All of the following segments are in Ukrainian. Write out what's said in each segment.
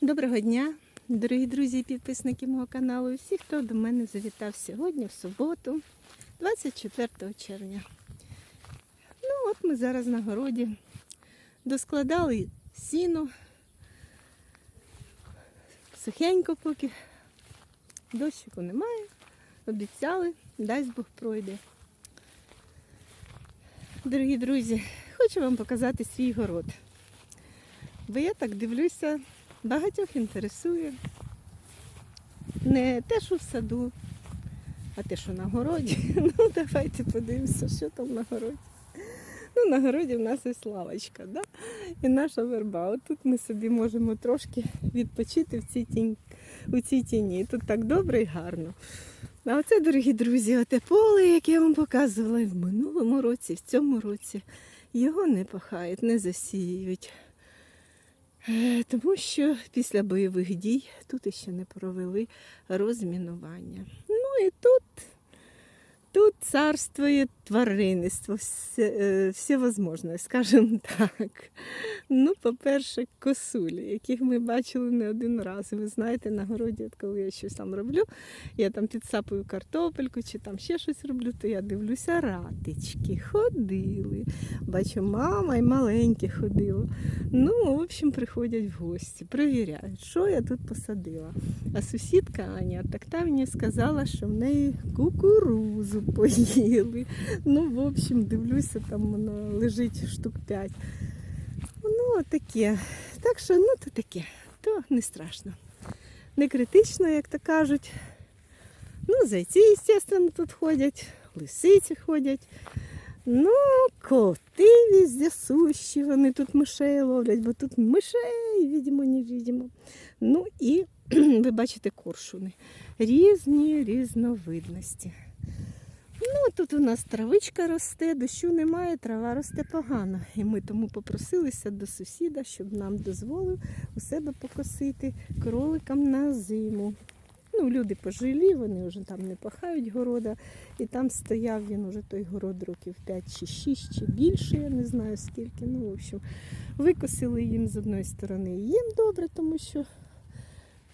Доброго дня, дорогі друзі і підписники мого каналу, і всі, хто до мене завітав сьогодні, в суботу, 24 червня. Ну, от ми зараз на городі доскладали сіно, сухенько поки, дощику немає, обіцяли, дасть Бог пройде. Дорогі друзі, хочу вам показати свій город. Бо я так дивлюся, багатьох інтересує. Не те, що в саду, а те, що на городі. Ну, давайте подивимося, що там на городі. Ну, на городі в нас ось лавочка, да? і наша верба. От тут ми собі можемо трошки відпочити в цій тінь, у цій тіні. Тут так добре і гарно. А оце, дорогі друзі, оте поле, яке я вам показувала в минулому році, в цьому році, його не пахають, не засіюють. Е, Тому що після бойових дій тут ще не провели розмінування. Ну і тут, тут царствує тваринництво, все, е, всевозможне, скажімо так. Ну, по-перше, косулі, яких ми бачили не один раз. Ви знаєте, на городі, коли я щось там роблю, я там підсапую картопельку чи там ще щось роблю, то я дивлюся, ратички ходили. Бачу, мама і маленькі ходило. Ну, в общем, приходять в гості, перевіряють, що я тут посадила. А сусідка Аня, так та мені сказала, що в неї кукурузу поїли. Ну, в общем, дивлюся, там воно лежить штук 5. Ну, таке. Так що, ну, то таке, то не страшно. Не критично, як то кажуть. Ну, зайці, звісно, тут ходять, лисиці ходять. Ну, коти везде сущі, вони тут мишей ловлять, бо тут мишей, видимо, не видимо. Ну і ви бачите коршуни. Різні різновидності. Ну, тут у нас травичка росте, дощу немає, трава росте погано. І ми тому попросилися до сусіда, щоб нам дозволив у себе покосити кроликам на зиму. Ну, люди пожилі, вони вже там не пахають города. І там стояв він уже той город років 5 чи 6 чи більше, я не знаю скільки. Ну, в общем, викосили їм з одної сторони. Їм добре, тому що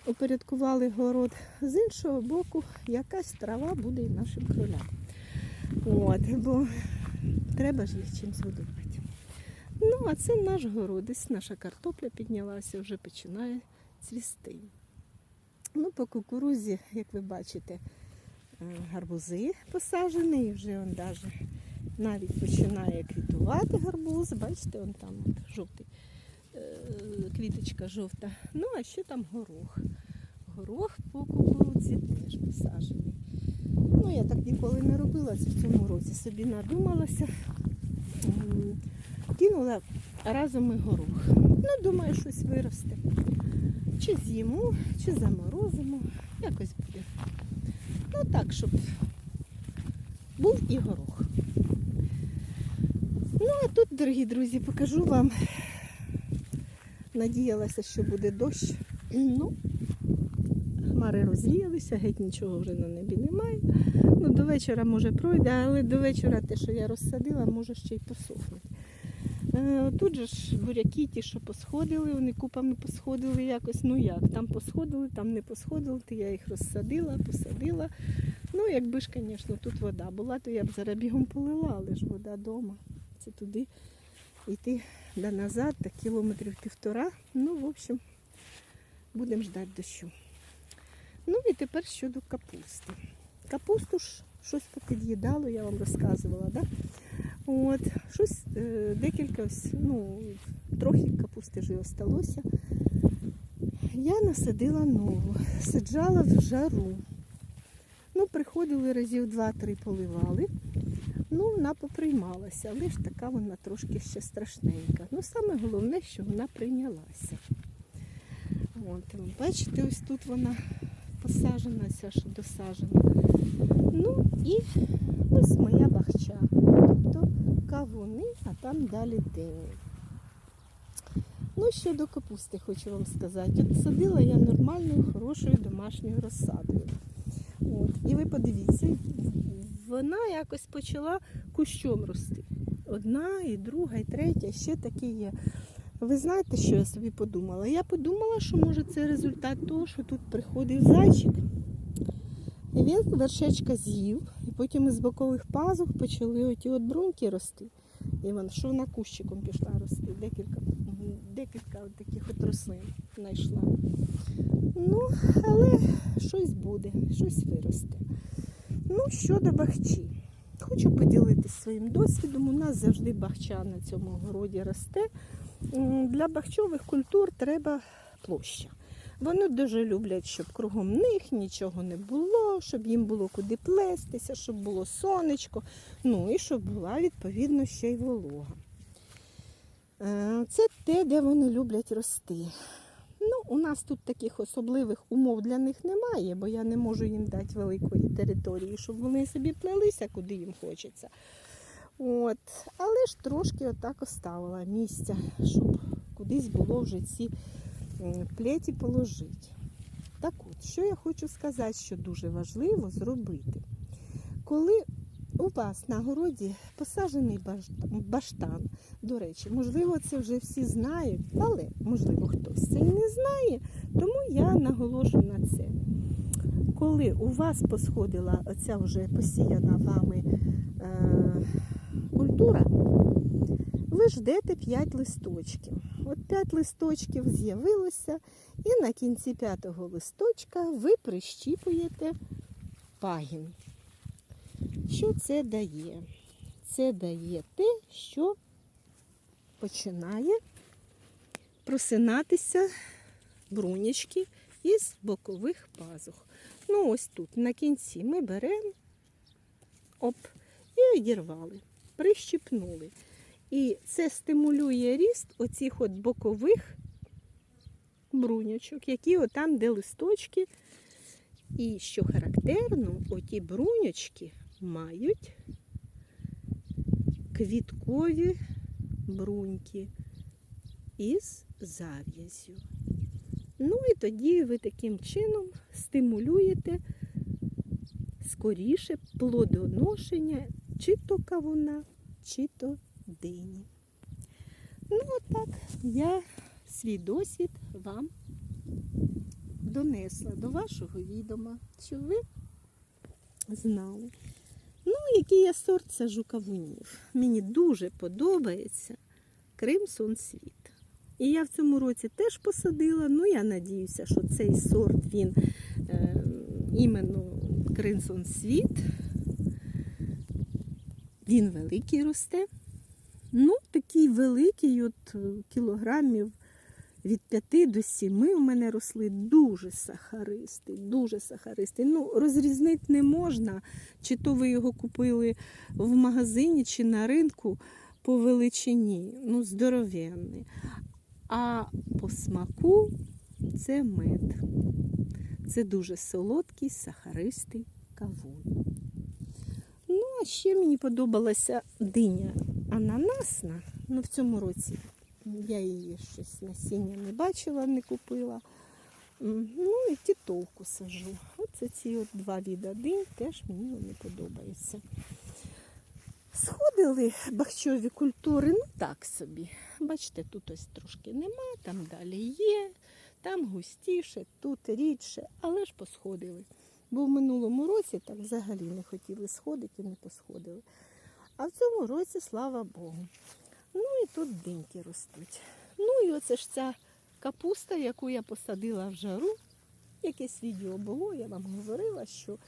упорядкували город. З іншого боку, якась трава буде і нашим кролям. От, бо треба ж їх чимось годувати. Ну, а це наш город. Ось наша картопля піднялася, вже починає цвісти. Ну, по кукурузі, як ви бачите, е, гарбузи посаджені, і вже он даже навіть починає квітувати гарбуз. Бачите, он там жовтий, е, квіточка жовта. Ну, а ще там горох. Горох по кукурудзі теж посаджений. Ну, я так ніколи не робила це в цьому році. Собі надумалася. Кинула разом і горох. Ну, думаю, щось виросте. Чи з'їмо, чи заморозимо. Якось буде. Ну так, щоб був і горох. Ну, а тут, дорогі друзі, покажу вам. Надіялася, що буде дощ. Ну, хмари розріялися, геть нічого вже на небі немає. Ну, до вечора може пройде, але до вечора те, що я розсадила, може ще й посохнуть. Е, Тут же ж буряки ті, що посходили, вони купами посходили якось. Ну як, там посходили, там не посходили, то я їх розсадила, посадила. Ну, якби ж, звісно, тут вода була, то я б зараз бігом полила, але ж вода вдома. Це туди йти да назад, так кілометрів півтора. Ну, в общем, будемо ждати дощу. Ну і тепер щодо капусти. Капусту ж щось попід'їдало, я вам розказувала, да? От, щось, е, декілька, ну, трохи капусти вже осталося. Я насадила нову, саджала в жару. Ну, приходили разів два-три поливали. Ну, вона поприймалася, але ж така вона трошки ще страшненька. Ну, саме головне, що вона прийнялася. От, бачите, ось тут вона посаджена, ця що досаджена. Ну і ось моя бахча. Тобто кавуни, а там далі дині. Ну, щодо капусти хочу вам сказати. От садила я нормальною, хорошою домашньою розсадою. От. І ви подивіться, вона якось почала кущом рости. Одна, і друга, і третя, ще такі є. Ви знаєте, що я собі подумала? Я подумала, що може це результат того, що тут приходив зайчик. І він вершечка з'їв, і потім із бокових пазух почали оті от бруньки рости. І вона що вона кущиком пішла рости. Декілька, декілька от таких от рослин знайшла. Ну, але щось буде, щось виросте. Ну, щодо бахчі. Хочу поділитися своїм досвідом. У нас завжди бахча на цьому городі росте. Для бахчових культур треба площа. Вони дуже люблять, щоб кругом них нічого не було, щоб їм було куди плестися, щоб було сонечко, ну і щоб була відповідно ще й волога. Е, Це те, де вони люблять рости. Ну, у нас тут таких особливих умов для них немає, бо я не можу їм дати великої території, щоб вони собі плелися, куди їм хочеться. От. Але ж трошки отак оставила місця, щоб кудись було вже ці плеті положити. Так от, що я хочу сказати, що дуже важливо зробити. Коли у вас на городі посаджений баштан, до речі, можливо, це вже всі знають, але можливо хтось це і не знає, тому я наголошую на це. Коли у вас посходила оця вже посіяна вами е, культура, ви ждете 5 листочків. От 5 листочків з'явилося, і на кінці п'ятого листочка ви прищіпуєте пагін. Що це дає? Це дає те, що починає просинатися брунячки із бокових пазух. Ну, ось тут, на кінці, ми беремо оп, і одірвали, прищипнули. І це стимулює ріст оцих от бокових брунячок, які отам, де листочки. І що характерно, оті брунячки мають квіткові бруньки із зав'язю. Ну і тоді ви таким чином стимулюєте скоріше плодоношення чи то кавуна, чи то дині. Ну, отак я свій досвід вам донесла до вашого відома, щоб ви знали. Ну, який я сорт сажу кавунів. Мені дуже подобається Кримсон Світ. І я в цьому році теж посадила. Ну, я надіюся, що цей сорт він е, іменно Кримсон Світ. Він великий росте. Ну, такий великий, от е, кілограмів від 5 до 7 у мене росли дуже сахаристий, дуже сахаристий. Ну, розрізнити не можна, чи то ви його купили в магазині, чи на ринку по величині. Ну, здоровенний. А по смаку це мед. Це дуже солодкий, сахаристий кавун. Ще мені подобалася диня ананасна. Ну, в цьому році я її щось насіння не бачила, не купила. Ну і тітовку сажу. Оце ці от два віда динь теж мені вони подобаються. Сходили бахчові культури, ну так собі. Бачите, тут ось трошки нема, там далі є, там густіше, тут рідше, але ж посходили. Бо в минулому році так взагалі не хотіли сходити і не посходили. А в цьому році, слава Богу. Ну і тут диньки ростуть. Ну і оце ж ця капуста, яку я посадила в жару. Якесь відео було, я вам говорила, що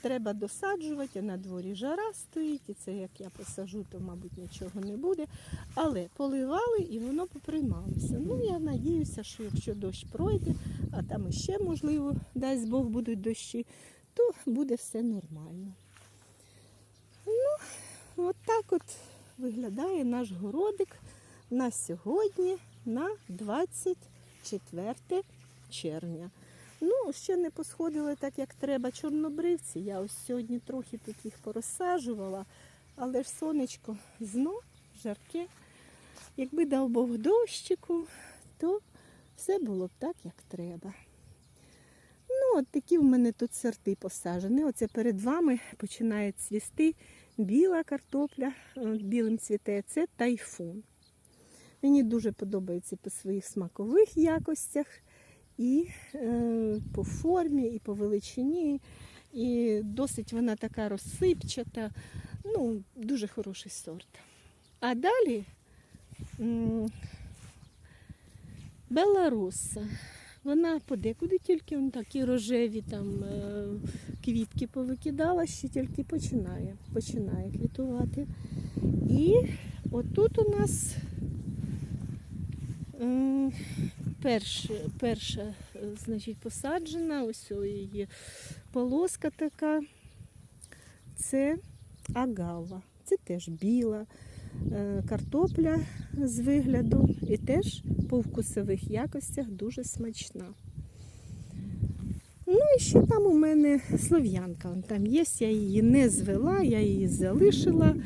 треба досаджувати, а на дворі жара стоїть, і це як я посажу, то, мабуть, нічого не буде. Але поливали і воно поприймалося. Ну, я надіюся, що якщо дощ пройде, а там іще, можливо, дасть Бог будуть дощі, то буде все нормально. Ну, от так от виглядає наш городик на сьогодні, на 24 червня. Ну, ще не посходили так, як треба чорнобривці. Я ось сьогодні трохи тут їх порозсаджувала, але ж сонечко знов жарке. Якби дав Бог дощику, то все було б так, як треба. Ну, от такі в мене тут сорти посаджені. Оце перед вами починає цвісти біла картопля, білим цвіте, це тайфун. Мені дуже подобається по своїх смакових якостях, і е, по формі, і по величині. І досить вона така розсипчата. Ну, дуже хороший сорт. А далі Беларуса. Вона подекуди тільки вон такі рожеві там е, квітки повикидала, ще тільки починає, починає квітувати. І отут у нас м, перш, перша, е, значить, посаджена, ось її полоска така. Це агава. Це теж біла е, картопля з вигляду і теж по вкусових якостях дуже смачна. Ну і ще там у мене слов'янка. Там є, я її не звела, я її залишила.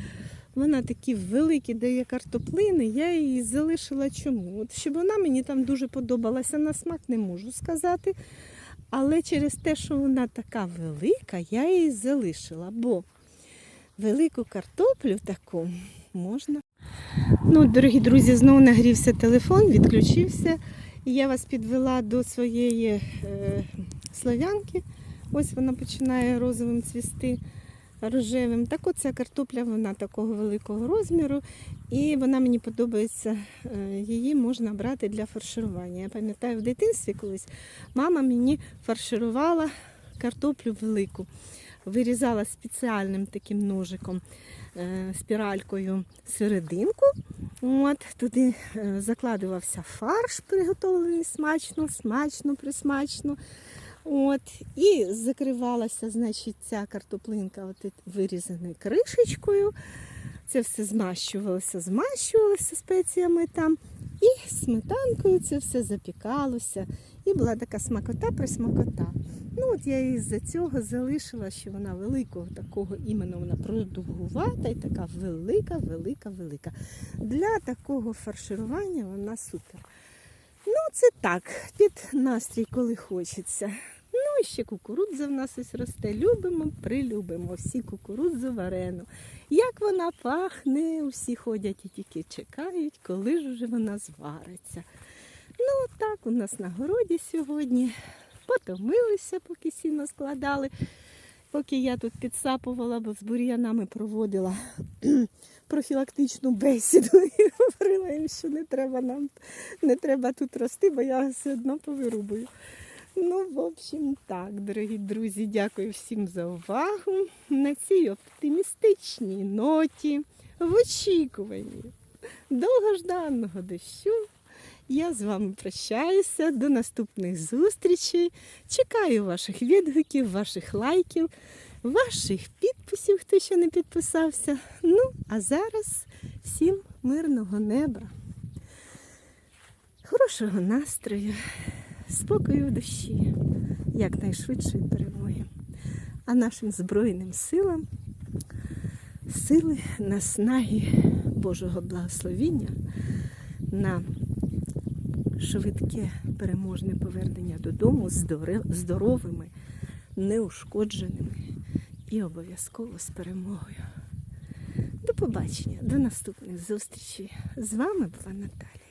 Вона такі великі дає картоплини, я її залишила чому? От щоб вона мені там дуже подобалася на смак, не можу сказати. Але через те, що вона така велика, я її залишила, бо велику картоплю таку можна. Ну, дорогі друзі, знову нагрівся телефон, відключився. І я вас підвела до своєї е, слав'янки. Ось вона починає розовим цвісти рожевим. Так оця картопля, вона такого великого розміру. І вона мені подобається, е, її можна брати для фарширування. Я пам'ятаю, в дитинстві колись мама мені фарширувала картоплю велику. Вирізала спеціальним таким ножиком, е, спіралькою серединку. От, туди е, закладувався фарш, приготовлений смачно, смачно, присмачно. От, і закривалася, значить, ця картоплинка от вирізаною кришечкою. Це все змащувалося, змащувалося спеціями там. І сметанкою це все запікалося. І була така смакота присмакота. Ну от я її з-за цього залишила, що вона великого такого іменно вона продовгувата і така велика, велика, велика. Для такого фарширування вона супер. Ну, це так, під настрій, коли хочеться. Ну і ще кукурудза в нас ось росте. Любимо, прилюбимо всі кукурудзу варену. Як вона пахне, усі ходять і тільки чекають, коли ж вже вона звариться. Ну, так у нас на городі сьогодні. Потомилися, поки сіно складали. Поки я тут підсапувала, бо з бур'янами проводила профілактичну бесіду і говорила їм, що не треба нам, не треба тут рости, бо я все одно повирубую. Ну, в общем, так, дорогі друзі, дякую всім за увагу. На цій оптимістичній ноті, в очікуванні довгожданого дощу. Я з вами прощаюся. До наступних зустрічей. Чекаю ваших відгуків, ваших лайків, ваших підписів, хто ще не підписався. Ну, а зараз всім мирного неба, хорошого настрою, спокою в душі, якнайшвидшої перемоги. А нашим Збройним силам сили, наснаги Божого благословіння на швидке переможне повернення додому здоровими, неушкодженими і обов'язково з перемогою. До побачення, до наступних зустрічей. З вами була Наталя.